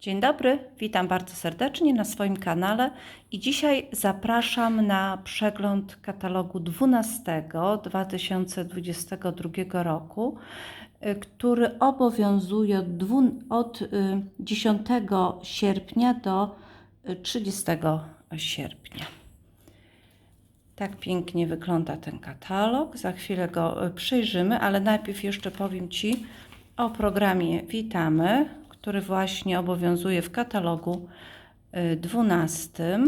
Dzień dobry, witam bardzo serdecznie na swoim kanale i dzisiaj zapraszam na przegląd katalogu 12 2022 roku, y, który obowiązuje od, dwu, od y, 10 sierpnia do y, 30 sierpnia. Tak pięknie wygląda ten katalog. Za chwilę go y, przejrzymy, ale najpierw jeszcze powiem Ci o programie Witamy, który właśnie obowiązuje w katalogu y, 12.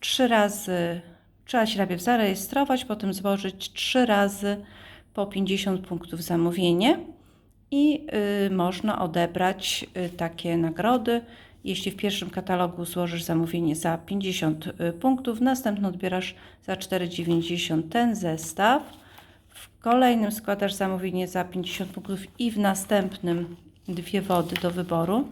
Trzy razy trzeba się najpierw zarejestrować, potem złożyć trzy razy po 50 punktów zamówienie i y, można odebrać y, takie nagrody. Jeśli w pierwszym katalogu złożysz zamówienie za 50 y, punktów, następno odbierasz za 4,90 ten zestaw. W kolejnym składasz zamówienie za 50 punktów i w następnym dwie wody do wyboru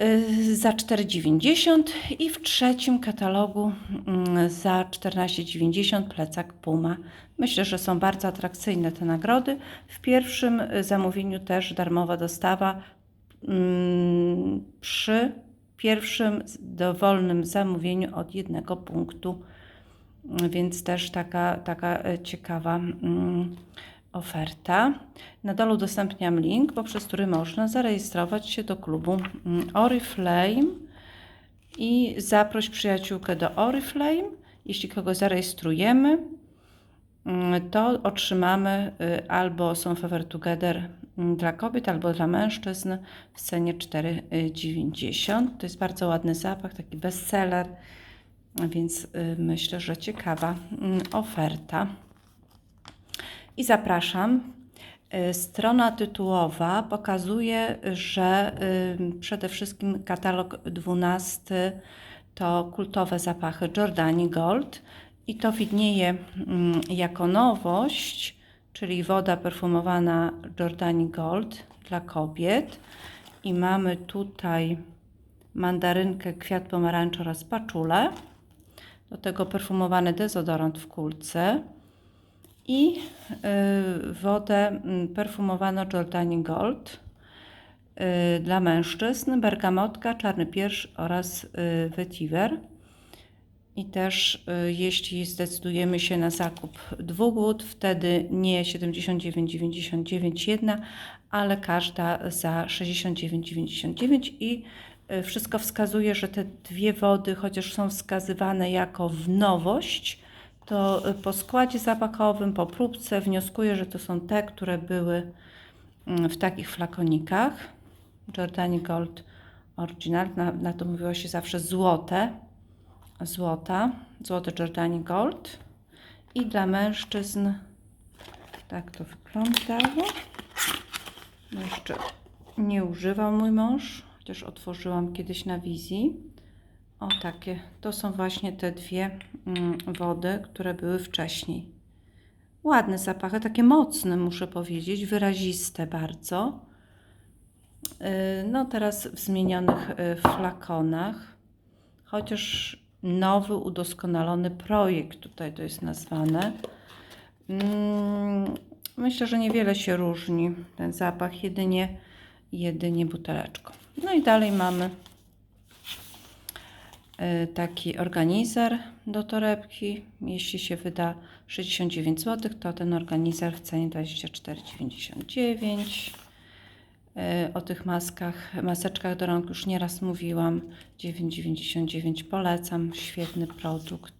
y, za 4,90 i w trzecim katalogu mm, za 14,90 plecak Puma. Myślę, że są bardzo atrakcyjne te nagrody. W pierwszym y, zamówieniu też darmowa dostawa mm, przy pierwszym dowolnym zamówieniu od jednego punktu, więc też taka, taka y, ciekawa mm, oferta. Na dole udostępniam link, poprzez który można zarejestrować się do klubu mm, Oriflame i zaproś przyjaciółkę do Oriflame. Jeśli kogoś zarejestrujemy, mm, to otrzymamy y, albo są Fever Together mm, dla kobiet, albo dla mężczyzn w cenie 4,90. To jest bardzo ładny zapach, taki bestseller, więc y, myślę, że ciekawa oferta. I zapraszam. Y, Strona tytułowa pokazuje, że y, przede wszystkim katalog 12 to kultowe zapachy Jordani Gold i to widnieje mm, jako nowość, czyli woda perfumowana Jordani Gold dla kobiet. I mamy tutaj mandarynkę, kwiat pomarańczy oraz paczulę. Do tego perfumowany dezodorant w kulce i y, wodę mm, perfumowaną Jordani Gold y, dla mężczyzn, bergamotka, czarny pierś oraz y, vetiver. I też jeśli zdecydujemy się na zakup dwóch wód, wtedy nie 79,99 jedna, ale każda za 69,99 i wszystko wskazuje, że te dwie wody, chociaż są wskazywane jako w nowość, to po składzie zapachowym, po próbce wnioskuję, że to są te, które były mm, w takich flakonikach. Jordani Gold Original, na, na to mówiło się zawsze złote, złota, złote Jordani Gold. I dla mężczyzn tak to wyglądało. Jeszcze nie używał mój mąż, chociaż otworzyłam kiedyś na wizji. O takie, to są właśnie te dwie mm, wody, które były wcześniej. Ładne zapachy, takie mocne muszę powiedzieć, wyraziste bardzo. Yy, No teraz w zmienionych yy, flakonach, chociaż nowy, udoskonalony projekt tutaj to jest nazwane. Mm, Myślę, że niewiele się różni ten zapach, jedynie, jedynie buteleczką. No i dalej mamy y, taki organizer do torebki. Jeśli się wyda 69 zł, to ten organizer w cenie 24,99. Y, O tych maskach, maseczkach do rąk już nieraz mówiłam. 9,99 polecam. Świetny produkt.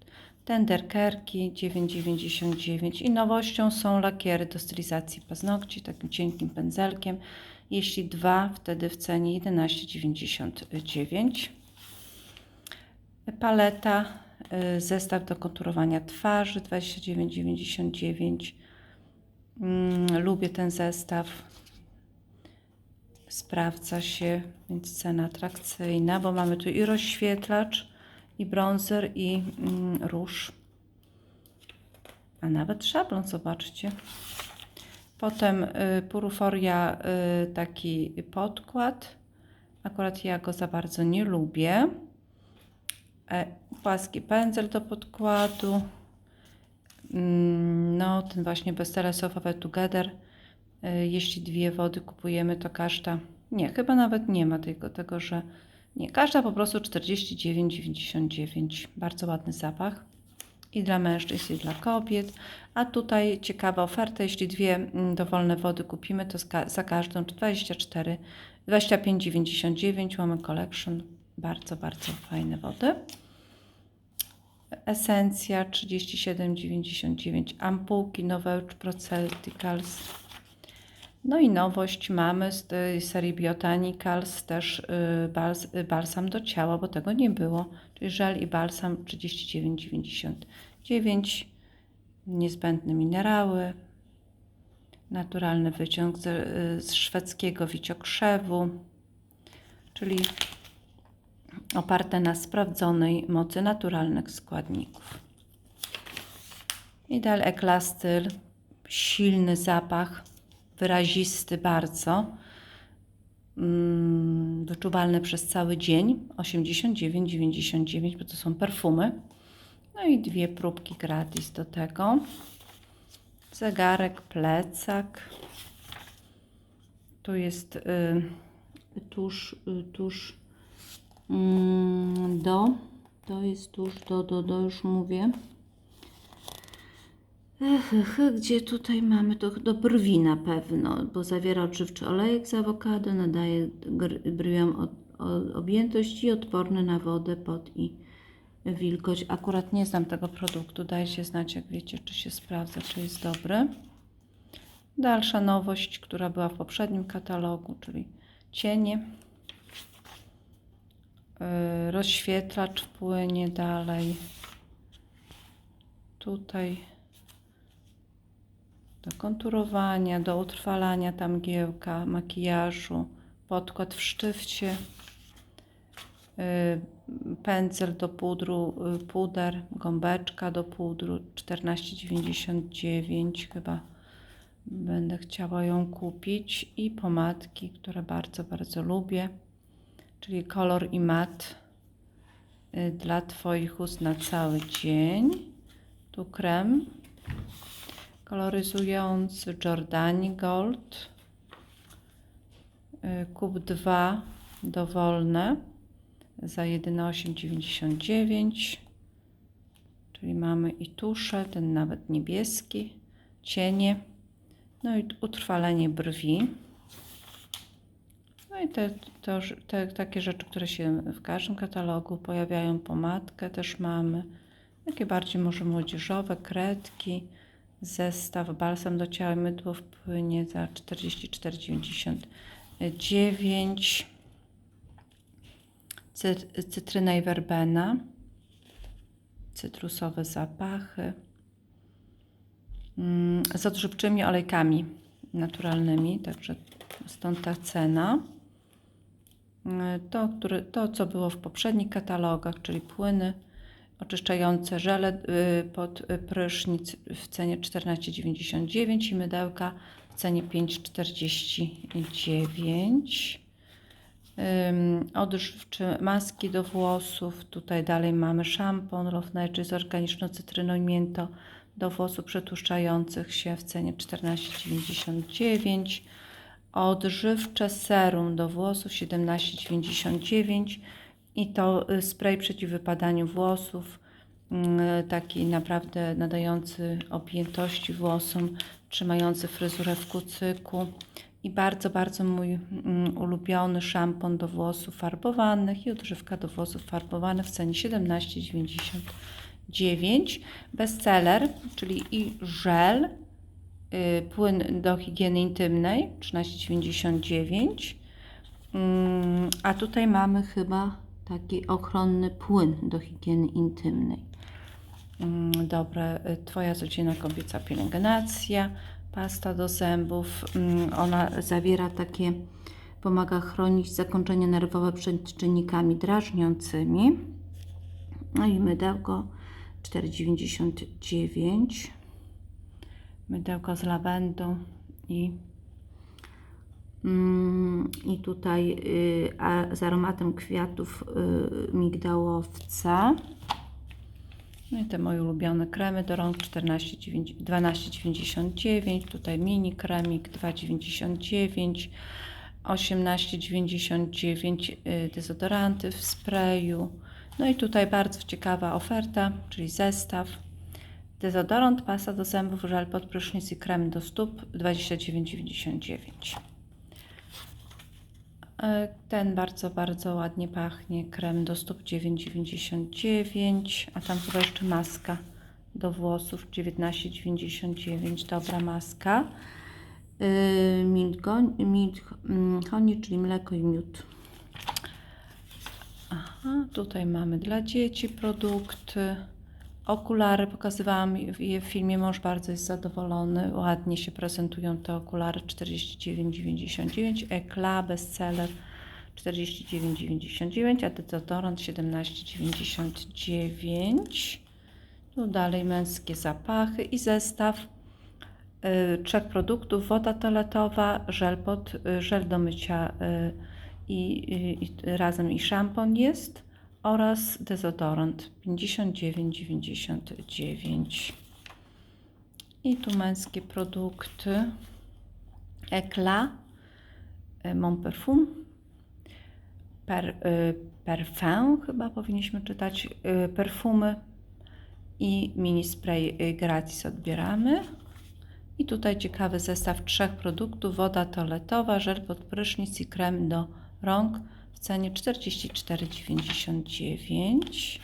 Tenderkerki 9,99 i nowością są lakiery do stylizacji paznokci takim cienkim pędzelkiem. Jeśli dwa, wtedy w cenie 11,99. Paleta, y, zestaw do konturowania twarzy 29,99. Mm, Lubię ten zestaw. Sprawdza się, więc cena atrakcyjna, bo mamy tu i rozświetlacz, i bronzer, i mm, róż. A nawet szablon, zobaczcie. Potem y, Puruforia, y, taki podkład. Akurat ja go za bardzo nie lubię. E, płaski pędzel do podkładu. Mm, No, ten właśnie bestseller Sofa Together. Y, Jeśli dwie wody kupujemy, to każda Nie, chyba nawet nie ma tego, tego że nie. Każda po prostu 49,99. Bardzo ładny zapach. I dla mężczyzn, i dla kobiet. A tutaj ciekawa oferta. Jeśli dwie mm, dowolne wody kupimy, to za każdą 24, 25,99 mamy collection. Bardzo, bardzo fajne wody. Esencja 37,99. Ampułki Noveuch Procelticals. No i nowość mamy z tej serii Biotanicals też y, bals, y, balsam do ciała, bo tego nie było. Czyli żel i balsam 39,99. Niezbędne minerały. Naturalny wyciąg z, y, z szwedzkiego wiciokrzewu, czyli oparte na sprawdzonej mocy naturalnych składników. I dalej Eklastyl, silny zapach, wyrazisty bardzo, mm, wyczuwalny przez cały dzień, 89,99, bo to są perfumy. No i dwie próbki gratis do tego. Zegarek, plecak. Tu jest y, tuż, y, mm, do, to jest tuż do, do, do, już mówię. Ech, ech, gdzie tutaj mamy to do brwi na pewno, bo zawiera odżywczy olejek z awokado, nadaje brwiom od, o, objętość i odporny na wodę, pot i wilgoć. Akurat nie znam tego produktu, dajcie znać jak wiecie, czy się sprawdza, czy jest dobry. Dalsza nowość, która była w poprzednim katalogu, czyli cienie. Yy, rozświetlacz płynie dalej. Tutaj. Do konturowania, do utrwalania tam mgiełka, makijażu, podkład w sztywcie, y, pędzel do pudru, y, puder, gąbeczka do pudru 14,99 chyba będę chciała ją kupić i pomadki, które bardzo, bardzo lubię, czyli kolor i mat y, dla Twoich ust na cały dzień. Tu krem koloryzujący Giordani Gold. Y, Kup 2 dowolne za jedyne 8,99. Czyli mamy i tusze, ten nawet niebieski, cienie, no i utrwalenie brwi. No i te, to, te takie rzeczy, które się w każdym katalogu pojawiają, pomadkę też mamy, takie bardziej może młodzieżowe, kredki, zestaw balsam do ciała i mydło wpłynie za 44,99 Cy- cytryna i werbena cytrusowe zapachy mm, z odżywczymi olejkami naturalnymi, także stąd ta cena. Mm, To, które, to, co było w poprzednich katalogach, czyli płyny oczyszczające żele y, pod y, prysznic w cenie 14,99 i mydełka w cenie 5,49. Ym, Odżywczy maski do włosów. Tutaj dalej mamy szampon Love Nature z organiczną cytryną i mięto do włosów przetłuszczających się w cenie 14,99. Odżywcze serum do włosów 17,99 i to y, spray przeciw wypadaniu włosów, mm, taki naprawdę nadający objętości włosom, trzymający fryzurę w kucyku i bardzo, bardzo mój mm, ulubiony szampon do włosów farbowanych i odżywka do włosów farbowanych w cenie 17,99. Bestseller, czyli i żel, y, płyn do higieny intymnej 13,99. Mm, A tutaj mamy chyba taki ochronny płyn do higieny intymnej. Mm, Dobre, y, Twoja codzienna kobieca pielęgnacja, pasta do zębów. Mm, Ona zawiera takie, pomaga chronić zakończenia nerwowe przed czynnikami drażniącymi. No i mydełko 4,99. Mydełko z lawendą i Mm, I tutaj y, z aromatem kwiatów y, migdałowca. No i te moje ulubione kremy do rąk 14,9 12,99. Tutaj mini kremik 2,99. 18,99 y, dezodoranty w sprayu. No i tutaj bardzo ciekawa oferta, czyli zestaw. Dezodorant, pasta do zębów, żel pod prysznic i krem do stóp 29,99. E, Ten bardzo, bardzo ładnie pachnie. Krem do stóp 9,99, a tam chyba jeszcze maska do włosów 19,99. Dobra maska. Milk, go- milk mm, honey, czyli mleko i miód. Aha, tutaj mamy dla dzieci produkty. Okulary, pokazywałam je w filmie, mąż bardzo jest zadowolony, ładnie się prezentują te okulary. 49,99, Ekla, bestseller 49,99, a dezodorant 17,99. Tu dalej męskie zapachy i zestaw y, trzech produktów, woda toaletowa, żel, pod, y, żel do mycia y, i, i razem i szampon jest oraz dezodorant 59,99 i tu męskie produkty. Eclat y, Mon Parfum per, y, Parfum chyba powinniśmy czytać. Y, perfumy i mini spray gratis odbieramy. I tutaj ciekawy zestaw trzech produktów: woda toaletowa, żel pod prysznic i krem do rąk cenie 44,99.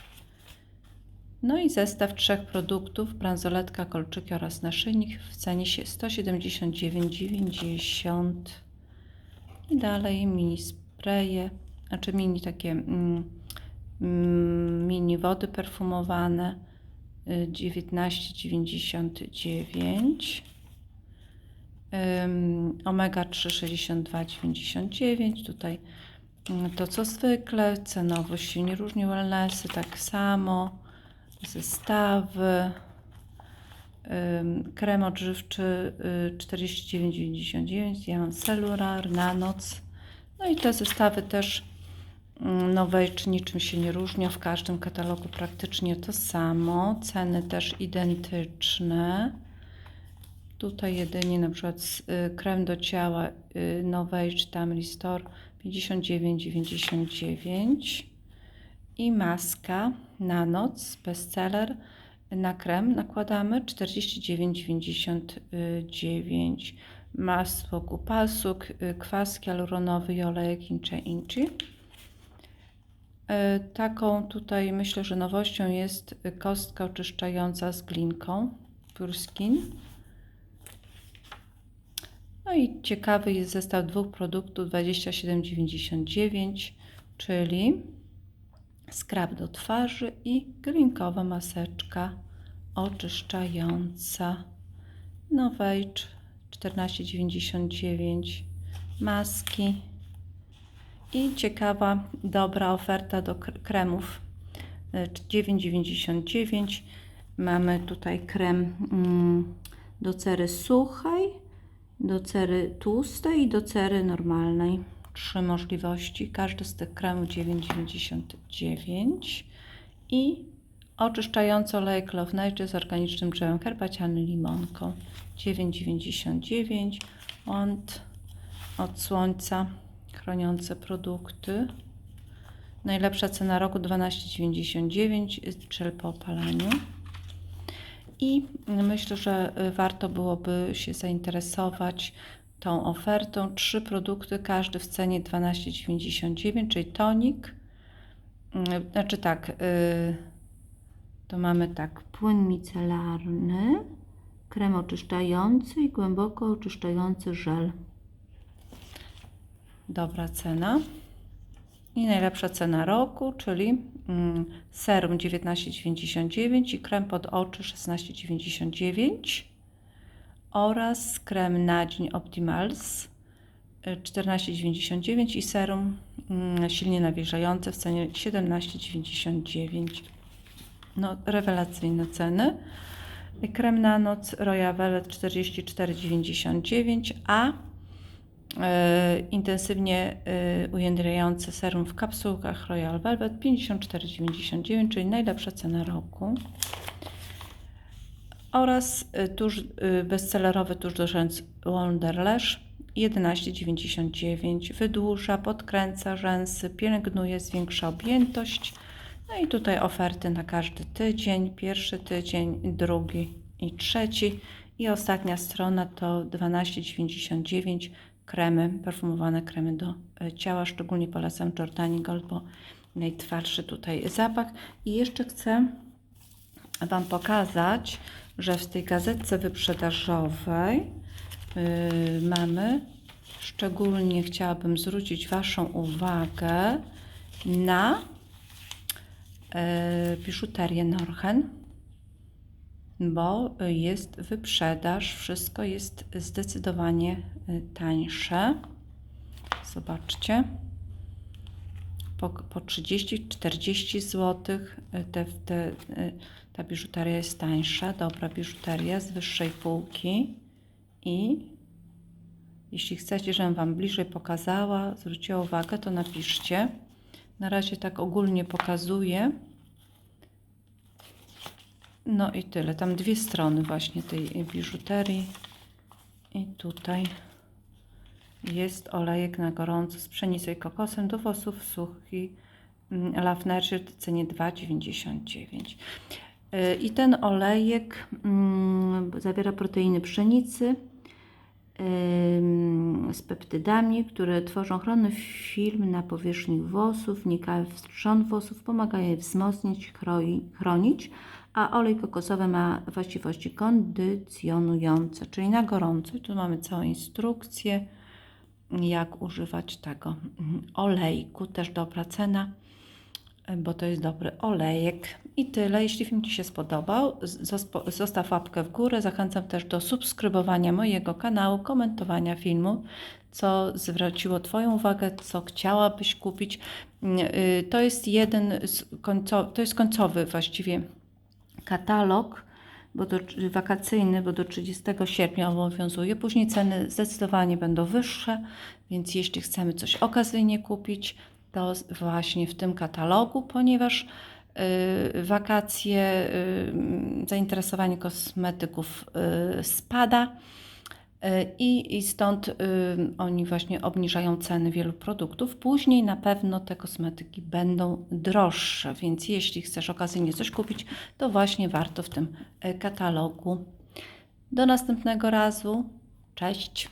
No i zestaw trzech produktów: bransoletka, kolczyki oraz naszyjnik w cenie się 179,90. I dalej mini spraye, znaczy mini takie mm, mm, mini wody perfumowane y, 19,99. Ym, Omega 3 62,99. Tutaj to co zwykle, cenowość się nie różni, wellnessy tak samo, zestawy, krem odżywczy y, 49,99, ja mam celular na noc. No i te zestawy też mm, nowe, czy niczym się nie różnią, w każdym katalogu praktycznie to samo, ceny też identyczne. Tutaj jedynie na przykład y, krem do ciała y, Novage tam Restore 59,99 i maska na noc bestseller na krem nakładamy 49,99 masło kupasuk, y, kwas hialuronowy i olejek incze. E, Taką tutaj myślę, że nowością jest y, kostka oczyszczająca z glinką Pure Skin. No i ciekawy jest zestaw dwóch produktów 27,99, czyli skrab do twarzy i glinkowa maseczka oczyszczająca. Novage 14,99 maski. I ciekawa, dobra oferta do kr- kremów y, 9,99 mamy tutaj krem mm, do cery suchej do cery tłustej i do cery normalnej. Trzy możliwości. Każdy z tych kremów 9,99 i oczyszczający olejek Love Nature z organicznym drzewem herbacianym limonką 9,99 od, od słońca chroniące produkty. Najlepsza cena roku 12,99 żel po opalaniu. I myślę, że y, warto byłoby się zainteresować tą ofertą. Trzy produkty, każdy w cenie 12,99, czyli tonik. y, Znaczy tak, y, to mamy tak, płyn micelarny, krem oczyszczający i głęboko oczyszczający żel. Dobra cena. I najlepsza cena roku, czyli mm, serum 19,99 i krem pod oczy 16,99 oraz krem na dzień Optimals y, 14,99 i serum mm, silnie nawilżające w cenie 17,99. No, rewelacyjne ceny. Krem na noc Royal Velvet 44,99, a intensywnie e, ujędrniający serum w kapsułkach Royal Velvet 54,99, czyli najlepsza cena roku. oraz tusz y, bestsellerowy tusz do rzęs Wonderlash 11,99. Wydłuża, podkręca rzęsy, pielęgnuje, zwiększa objętość. No i tutaj oferty na każdy tydzień. Pierwszy tydzień, drugi i trzeci. I ostatnia strona to 12,99 kremy, perfumowane kremy do e, ciała. Szczególnie polecam Jordani Gold, bo najtwardszy tutaj zapach. I jeszcze chcę Wam pokazać, że w tej gazetce wyprzedażowej yy, mamy, szczególnie chciałabym zwrócić Waszą uwagę na yy, biżuterię Norchen, bo jest wyprzedaż, wszystko jest zdecydowanie y, tańsze. Zobaczcie po, po 30-40 zł. Te, te, y, ta biżuteria jest tańsza, dobra biżuteria z wyższej półki i jeśli chcecie, żebym Wam bliżej pokazała, zwróciła uwagę, to napiszcie. Na razie tak ogólnie pokazuję. No i tyle. Tam dwie strony właśnie tej biżuterii. I tutaj jest olejek na gorąco z pszenicą i kokosem do włosów suchych Love Nurture w cenie 2,99. Y, I ten olejek mm, zawiera proteiny pszenicy z peptydami, które tworzą ochronny film na powierzchni włosów, wnikają w trzon włosów, pomagają je wzmocnić, chronić, a olej kokosowy ma właściwości kondycjonujące, czyli na gorąco. Tu mamy całą instrukcję jak używać tego olejku. Też dobra cena, bo to jest dobry olejek. I tyle. Jeśli film Ci się spodobał, zostaw łapkę w górę. Zachęcam też do subskrybowania mojego kanału, komentowania filmu, co zwróciło Twoją uwagę, co chciałabyś kupić. Y, To jest jeden z to jest końcowy właściwie katalog bo do, wakacyjny, bo do 30 sierpnia obowiązuje. Później ceny zdecydowanie będą wyższe, więc jeśli chcemy coś okazyjnie kupić, to właśnie w tym katalogu, ponieważ y, wakacje, y, zainteresowanie kosmetyków y, spada. I, I stąd y, oni właśnie obniżają ceny wielu produktów. Później na pewno te kosmetyki będą droższe, więc jeśli chcesz okazyjnie coś kupić, to właśnie warto w tym katalogu. Do następnego razu. Cześć!